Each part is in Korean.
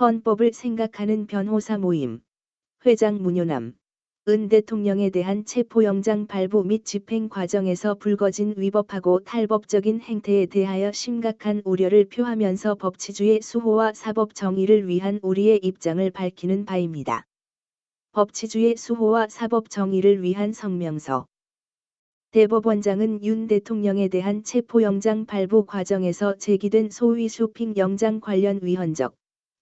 헌법을 생각하는 변호사 모임. 회장 문효남. 은 대통령에 대한 체포영장 발부 및 집행 과정에서 불거진 위법하고 탈법적인 행태에 대하여 심각한 우려를 표하면서 법치주의 수호와 사법 정의를 위한 우리의 입장을 밝히는 바입니다. 법치주의 수호와 사법 정의를 위한 성명서. 대법원장은 윤 대통령에 대한 체포영장 발부 과정에서 제기된 소위 쇼핑 영장 관련 위헌적,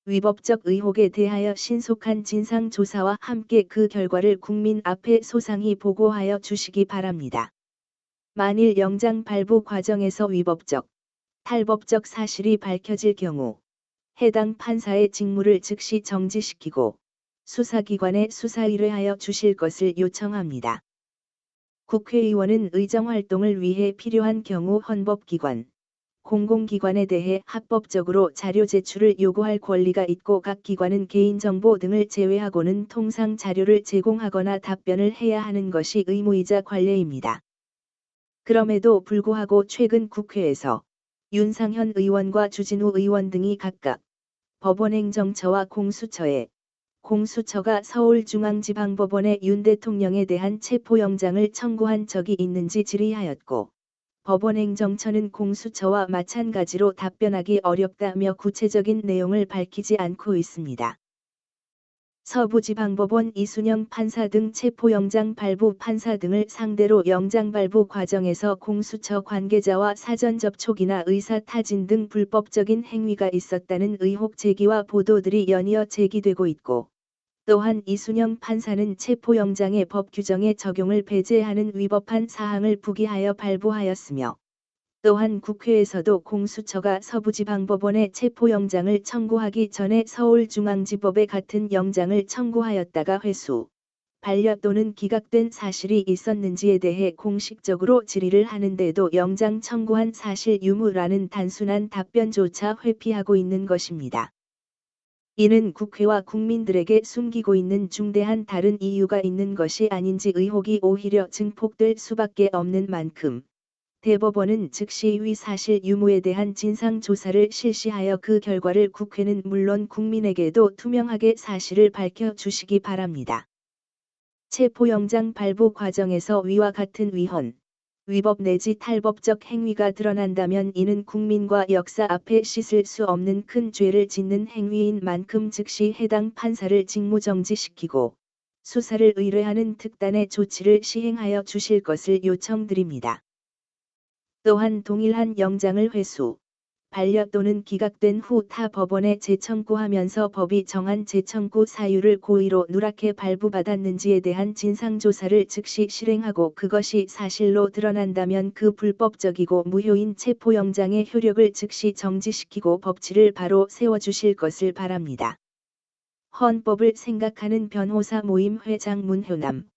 위법적 의혹에 대하여 신속한 진상조사와 함께 그 결과를 국민 앞에 소상히 보고하여 주시기 바랍니다. 만일 영장 발부 과정에서 위법적, 탈법적 사실이 밝혀질 경우 해당 판사의 직무를 즉시 정지시키고 수사기관에 수사 의뢰하여 주실 것을 요청합니다. 국회의원은 의정활동을 위해 필요한 경우 헌법기관, 공공기관에 대해 합법적으로 자료 제출을 요구할 권리가 있고 각 기관은 개인정보 등을 제외하고는 통상 자료를 제공하거나 답변을 해야 하는 것이 의무이자 관례입니다. 그럼에도 불구하고 최근 국회에서 윤상현 의원과 주진우 의원 등이 각각 법원행정처와 공수처에 공수처가 서울중앙지방법원에 윤 대통령에 대한 체포영장을 청구한 적이 있는지 질의하였고 법원행정처는 공수처와 마찬가지로 답변하기 어렵다며 구체적인 내용을 밝히지 않고 있습니다. 서부지방법원 이순영 판사 등 체포영장 발부 판사 등을 상대로 영장 발부 과정에서 공수처 관계자와 사전 접촉이나 의사 타진 등 불법적인 행위가 있었다는 의혹 제기와 보도들이 연이어 제기되고 있고 또한 이순영 판사는 체포영장의 법 규정의 적용을 배제하는 위법한 사항을 부기하여 발부하였으며 또한 국회에서도 공수처가 서부지방법원에 체포영장을 청구하기 전에 서울중앙지법에 같은 영장을 청구하였다가 회수, 반려 또는 기각된 사실이 있었는지에 대해 공식적으로 질의를 하는데도 영장 청구한 사실 유무라는 단순한 답변조차 회피하고 있는 것입니다. 이는 국회와 국민들에게 숨기고 있는 중대한 다른 이유가 있는 것이 아닌지 의혹이 오히려 증폭될 수밖에 없는 만큼 대법원은 즉시 위 사실 유무에 대한 진상 조사를 실시하여 그 결과를 국회는 물론 국민에게도 투명하게 사실을 밝혀 주시기 바랍니다. 체포영장 발부 과정에서 위와 같은 위헌, 위법 내지 탈법적 행위가 드러난다면 이는 국민과 역사 앞에 씻을 수 없는 큰 죄를 짓는 행위인 만큼 즉시 해당 판사를 직무정지시키고 수사를 의뢰하는 특단의 조치를 시행하여 주실 것을 요청드립니다. 또한 동일한 영장을 회수, 반려 또는 기각된 후 타 법원에 재청구하면서 법이 정한 재청구 사유를 고의로 누락해 발부받았는지에 대한 진상조사를 즉시 실행하고 그것이 사실로 드러난다면 그 불법적이고 무효인 체포영장의 효력을 즉시 정지시키고 법치를 바로 세워주실 것을 바랍니다. 헌법을 생각하는 변호사 모임 회장 문효남